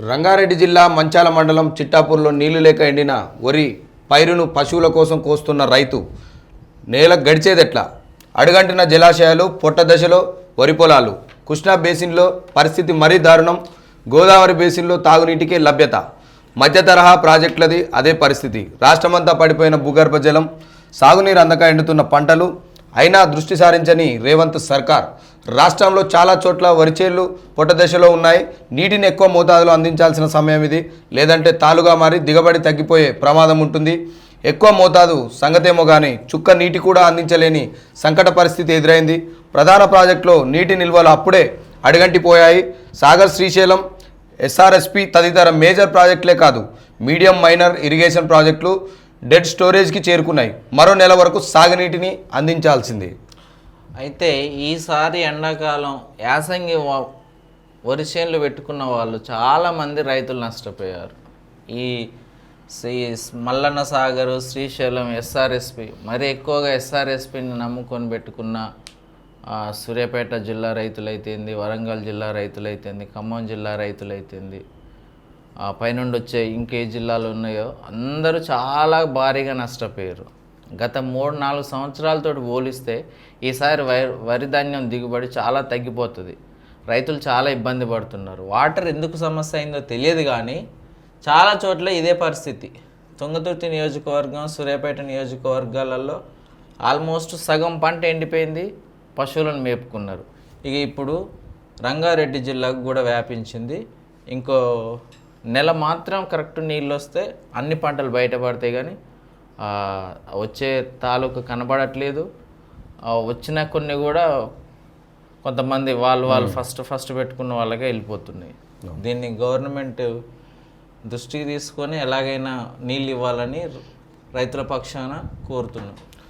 రంగారెడ్డి జిల్లా మంచాల మండలం చిట్టాపూర్లో నీళ్ళు లేక ఎండిన వరి పైరును పశువుల కోసం కోస్తున్న రైతు నేల గడిచేదెట్లా? అడుగంటిన జలాశయాలు పొట్ట దశలో వరి పొలాలు. కృష్ణా బేసిన్లో పరిస్థితి మరీ దారుణం. గోదావరి బేసిన్లో తాగునీటికే లభ్యత. మధ్య తరహా ప్రాజెక్టులది అదే పరిస్థితి. రాష్ట్రమంతా పడిపోయిన భూగర్భ జలం సాగునీరు అందక ఎండుతున్న పంటలు అయినా దృష్టి సారించని రేవంత్ సర్కార్. రాష్ట్రంలో చాలా చోట్ల వరిచేళ్ళు పొట్ట దశలో ఉన్నాయి. నీటిని ఎక్కువ మోతాదులో అందించాల్సిన సమయం ఇది. లేదంటే తాలుగా మారి దిగబడి తగ్గిపోయే ప్రమాదం ఉంటుంది. ఎక్కువ మోతాదు సంగతేమో కానీ చుక్క నీటి కూడా అందించలేని సంకట పరిస్థితి ఎదురైంది. ప్రధాన ప్రాజెక్టులో నీటి నిల్వలు అప్పుడే అడుగంటిపోయాయి. సాగర్ శ్రీశైలం ఎస్ఆర్ఎస్పి తదితర మేజర్ ప్రాజెక్టులే కాదు మీడియం మైనర్ ఇరిగేషన్ ప్రాజెక్టులు డెడ్ స్టోరేజ్కి చేరుకున్నాయి. మరో నెల వరకు సాగునీటిని అందించాల్సింది. అయితే ఈసారి ఎండాకాలం యాసంగి వరి చేనులు పెట్టుకున్న వాళ్ళు చాలామంది రైతులు నష్టపోయారు. ఈ శ్రీ మల్లన్న సాగరు శ్రీశైలం ఎస్ఆర్ఎస్పి మరి ఎక్కువగా ఎస్ఆర్ఎస్పిని నమ్ముకొని పెట్టుకున్న సూర్యాపేట జిల్లా రైతులైతేంది వరంగల్ జిల్లా రైతులైతేంది ఖమ్మం జిల్లా రైతులైతేంది పైనుండి వచ్చే ఇంకే జిల్లాలు ఉన్నాయో అందరూ చాలా భారీగా నష్టపోయారు. గత మూడు నాలుగు సంవత్సరాలతో పోలిస్తే ఈసారి వరి వరి ధాన్యం దిగుబడి చాలా తగ్గిపోతుంది. రైతులు చాలా ఇబ్బంది పడుతున్నారు. వాటర్ ఎందుకు సమస్య అయిందో తెలియదు కానీ చాలా చోట్ల ఇదే పరిస్థితి. తుంగతుర్తి నియోజకవర్గం సూర్యాపేట నియోజకవర్గాలలో ఆల్మోస్ట్ సగం పంట ఎండిపోయింది పశువులను మేపుకున్నారు. ఇక ఇప్పుడు రంగారెడ్డి జిల్లాకు కూడా వ్యాపించింది. ఇంకో నెల మాత్రం కరెక్ట్ నీళ్ళు వస్తే అన్ని పంటలు బయటపడతాయి కానీ వచ్చే తాలూకు కనబడట్లేదు. వచ్చిన కొన్ని కూడా కొంతమంది వాళ్ళు వాళ్ళు ఫస్ట్ ఫస్ట్ పెట్టుకున్న వాళ్ళకే వెళ్ళిపోతున్నాయి. దీన్ని గవర్నమెంట్ దృష్టికి తీసుకొని ఎలాగైనా నీళ్ళు ఇవ్వాలని రైతుల పక్షాన కోరుతున్నాం.